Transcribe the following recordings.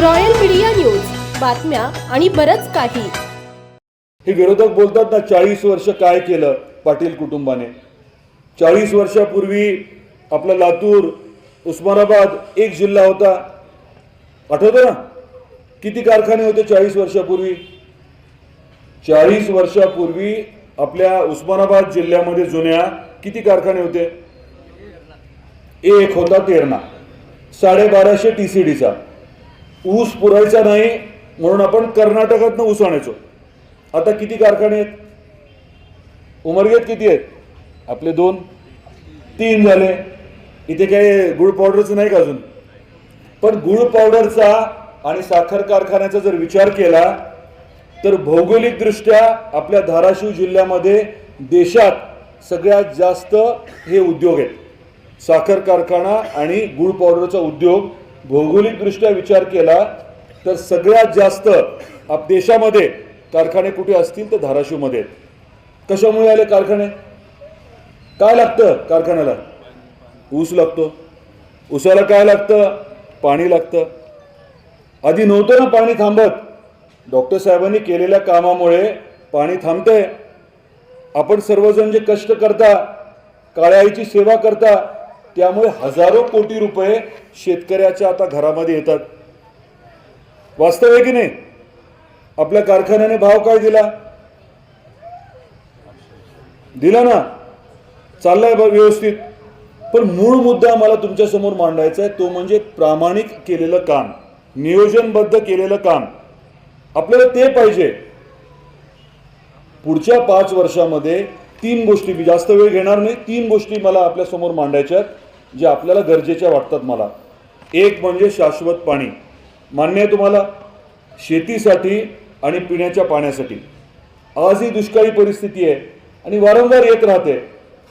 Royal media news. बातम्या आणि बरंच काही. हे विरोधक बोलतात ना चाळीस वर्ष काय केलं पाटील कुटुंबाने. चाळीस वर्षापूर्वी आपला लातूर उस्मानाबाद एक जिल्हा होता. आठवतं ना? किती कारखाने होते चाळीस वर्षापूर्वी? चाळीस वर्षापूर्वी आपल्या उस्मानाबाद जिल्ह्यामध्ये जुन्या किती कारखाने होते? एक होता तेरणा. साडेबाराशे टी सी डीचा ऊस पुरायचा नाही म्हणून आपण कर्नाटकातनं ऊस आणायचो. आता किती कारखाने आहेत? उमरगेत किती आहेत? आपले दोन. तीन झाले. इथे काही गुळ पावडरचं नाही का अजून? पण गुळ पावडरचा आणि साखर कारखान्याचा जर विचार केला तर भौगोलिकदृष्ट्या आपल्या धाराशिव जिल्ह्यामध्ये देशात सगळ्यात जास्त हे उद्योग आहेत. साखर कारखाना आणि गुळ पावडरचा उद्योग भौगोलिकदृष्ट्या विचार केला तर सगळ्यात जास्त आप देशामध्ये कारखाने कुठे असतील तर धाराशिवमध्ये. कशामुळे आले कारखाने? काय लागतं कारखान्याला? ऊस लागतो. ऊसाला काय लागतं? पाणी लागतं. आधी नव्हतं ना पाणी थांबत. डॉक्टर साहेबांनी केलेल्या कामामुळे पाणी थांबतंय. आपण सर्वजण जे कष्ट करता काळ्या आईची सेवा करता त्यामुळे हजारो कोटी रुपये शेतकऱ्याच्या आता घरामध्ये येतात. वास्तव आहे की नाही? आपल्या कारखान्याने भाव काय दिला? दिला ना. चाललाय बघ व्यवस्थित. पण मूळ मुद्दा मला तुमच्यासमोर मांडायचा आहे तो म्हणजे प्रामाणिक केलेलं काम नियोजनबद्ध केलेलं काम. आपल्याला ते पाहिजे. पुढच्या पाच वर्षामध्ये तीन गोष्टी मी जास्त वेळ घेणार नाही. तीन गोष्टी मला आपल्यासमोर मांडायच्या आहेत जे आपल्याला गरजेच्या वाटतात मला. एक म्हणजे शाश्वत पाणी. मान्य आहे तुम्हाला शेतीसाठी आणि पिण्याच्या पाण्यासाठी. आजही दुष्काळी परिस्थिती आहे आणि वारंवार येत राहते.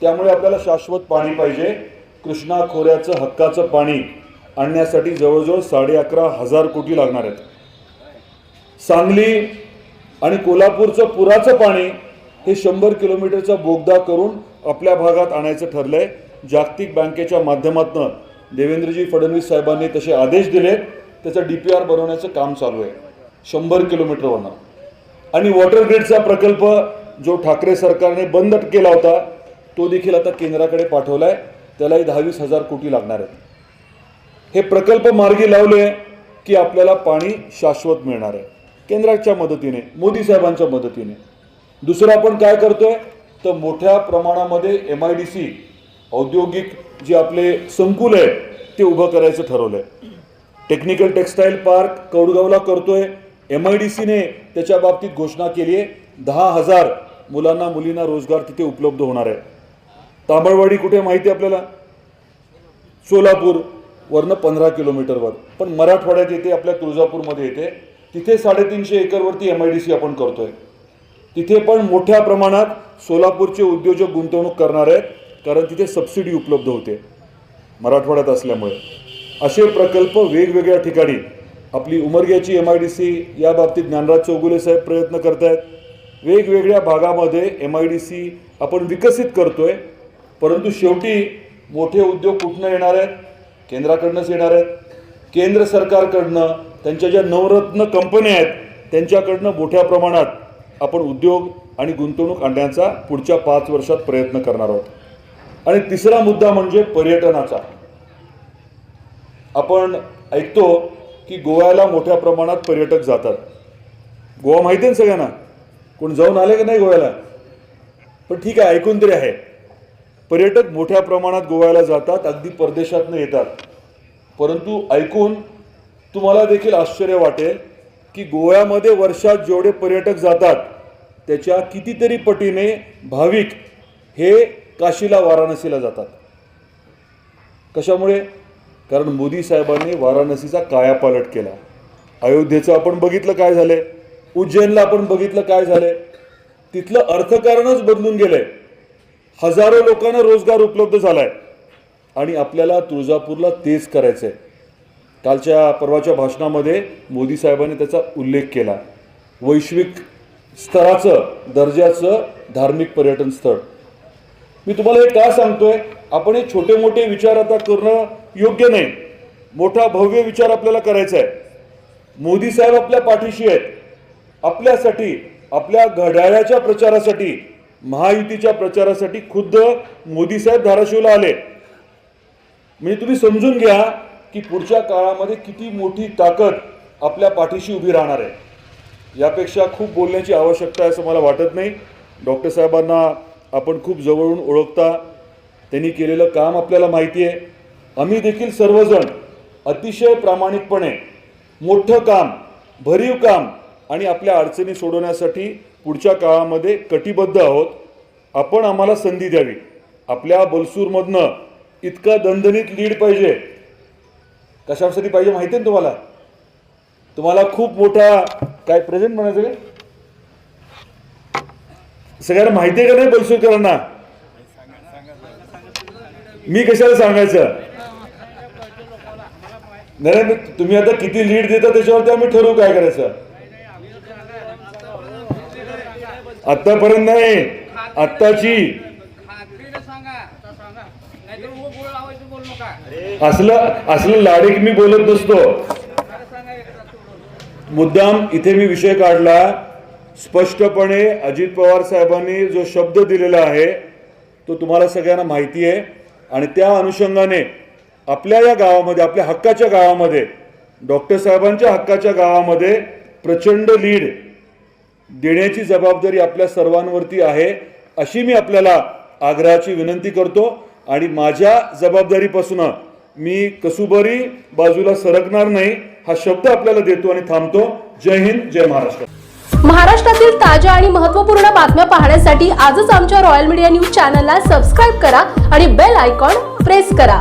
त्यामुळे आपल्याला शाश्वत पाणी पाहिजे. कृष्णा खोऱ्याचं हक्काचं पाणी आणण्यासाठी जवळजवळ साडे अकरा हजार कोटी लागणार आहेत. सांगली आणि कोल्हापूरचं पुराचं पाणी हे शंभर किलोमीटरचा बोगदा करून आपल्या भागात आणायचं ठरलंय. जागतिक बँकेच्या माध्यमातून देवेंद्रजी फडणवीस साहेबांनी तसे आदेश दिले त्याचं डी पी आर बनवण्याचं काम चालू आहे. शंभर किलोमीटरवरनं. आणि वॉटर ग्रीडचा प्रकल्प जो ठाकरे सरकारने बंद केला होता तो देखील आता केंद्राकडे पाठवलाय. त्यालाही दहावीस हजार कोटी लागणार आहेत. हे प्रकल्प मार्गी लावले की आपल्याला पाणी शाश्वत मिळणार आहे. केंद्राच्या मदतीने मोदी साहेबांच्या मदतीने. दुसरं आपण काय करतोय? तर मोठ्या प्रमाणामध्ये एम आय डी सी औद्योगिक जे आपले संकुल आहे ते उभं करायचं ठरवलंय. टेक्निकल टेक्सटाईल पार्क कौडगावला करतोय. एम आय डी सीने त्याच्या बाबतीत घोषणा केली आहे. दहा हजार मुलांना मुलींना रोजगार तिथे उपलब्ध होणार आहे. तांबळवाडी कुठे माहिती आहे आपल्याला? सोलापूर वरनं पंधरा किलोमीटरवर पण मराठवाड्यात येते आपल्या तुळजापूरमध्ये येते. तिथे साडेतीनशे एकरवरती एम आय डी सी आपण करतोय. तिथे पण मोठ्या प्रमाणात सोलापूरचे उद्योजक गुंतवणूक करणार आहेत कारण तिथे सबसिडी उपलब्ध होते मराठवाड्यात असल्यामुळे. असे प्रकल्प वेगवेगळ्या ठिकाणी आपली उमरग्याची एम आय डी सी या बाबतीत ज्ञानराज चौगुले साहेब प्रयत्न करत आहेत वेगवेगळ्या भागामध्ये एम आय डी सी आपण विकसित करतोय परंतु शेवटी मोठे उद्योग कुठनं येणार आहेत? केंद्राकडनंच येणार आहेत. केंद्र सरकारकडनं त्यांच्या ज्या नवरत्न कंपन्या आहेत त्यांच्याकडनं मोठ्या प्रमाणात आपण उद्योग आणि गुंतवणूक आणण्याचा पुढच्या पाच वर्षात प्रयत्न करणार आहोत. आणि तिसरा मुद्दा म्हणजे पर्यटनाचा. आपण ऐकतो की गोव्याला मोठ्या प्रमाणात पर्यटक जातात. गोवा माहिती आहे ना सगळ्यांना? कोण जाऊन आले की नाही गोव्याला? पण ठीक आहे ऐकून तरी आहे. पर्यटक मोठ्या प्रमाणात गोव्याला जातात अगदी परदेशातनं येतात. परंतु ऐकून तुम्हाला देखील आश्चर्य वाटेल की गोव्यामध्ये वर्षात जेवढे पर्यटक जातात त्याच्या कितीतरी पटीने भाविक हे काशीला वाराणसीला जातात. कशामुळे? कारण मोदी साहेबांनी वाराणसीचा कायापालट केला. अयोध्येचं आपण बघितलं काय झालंय? उज्जैनला आपण बघितलं काय झालंय? तिथलं अर्थकारणच बदलून गेलंय. हजारो लोकांना रोजगार उपलब्ध झालाय. आणि आपल्याला तुळजापूरला तेच करायचं आहे कालच्या परवाच्या भाषणामध्ये मोदी साहेबांनी त्याचा उल्लेख केला. वैश्विक स्तराचं दर्जाचं धार्मिक पर्यटन स्थळ. मी तुम्हाला हे का सांगतोय? आपण हे छोटे मोठे विचार आता करणं योग्य नाही. मोठा भव्य विचार आपल्याला करायचा आहे. मोदी साहेब आपल्या पाठीशी आहेत. आपल्यासाठी आपल्या घड्याळाच्या प्रचारासाठी महायुतीच्या प्रचारासाठी खुद्द मोदी साहेब धाराशिवला आले. म्हणजे तुम्ही समजून घ्या की पुढच्या काळामध्ये किती मोठी ताकद आपल्या पाठीशी उभी राहणार आहे. यापेक्षा खूप बोलण्याची आवश्यकता आहे असं मला वाटत नाही. डॉक्टर साहेबांना आपण खूप जवळून ओळखता. त्यांनी केलेलं काम आपल्याला माहिती आहे. आम्ही देखील सर्वजण अतिशय प्रामाणिकपणे मोठं काम भरीव काम आणि आपल्या अडचणी सोडवण्यासाठी पुढच्या काळामध्ये कटिबद्ध आहोत. आपण आम्हाला संधी द्यावी. आपल्या बलसूरमधनं इतका दणदणीत लीड पाहिजे. कशासाठी पाहिजे माहिती आहे ना तुम्हाला? तुम्हाला खूप मोठा काय प्रेझेंट म्हणायचं काय? सगळ्यांना माहिती आहे का नाही बलसूरकरांना मी कशाला सांगायचं? नाही नाही, तुम्ही आता किती लीड देता त्याच्यावरती आम्ही ठरवू काय करायचं? आतापर्यंत नाही आत्ताची खात्रीने सांगा आता सांगा नाहीतर उभं बोल लावायचं बोल नका असलं असलं लाडीक मी बोलत नसतो. मुद्दाम इथे मी विषय काढला. स्पष्टपणे अजित पवार साहेबांनी जो शब्द दिलेला आहे तो तुम्हाला सगळ्यांना माहिती आहे. आणि त्या अनुषंगाने आपल्या या गावामध्ये आपल्या हक्काच्या गावामध्ये डॉक्टर साहेबांच्या हक्काच्या गावामध्ये प्रचंड लीड देण्याची जबाबदारी आपल्या सर्वांवरती आहे अशी मी आपल्याला आग्रहाची विनंती करतो. आणि माझ्या जबाबदारीपासून मी कसुबरी बाजूला सरकणार नाही हा शब्द आपल्याला देतो आणि थांबतो. जय हिंद जय महाराष्ट्र. महाराष्ट्रातील ताज्या आणि महत्त्वपूर्ण बातम्या पाहण्यासाठी आजच आमच्या रॉयल मीडिया न्यूज चॅनलला सबस्क्राईब करा आणि बेल आयकॉन प्रेस करा.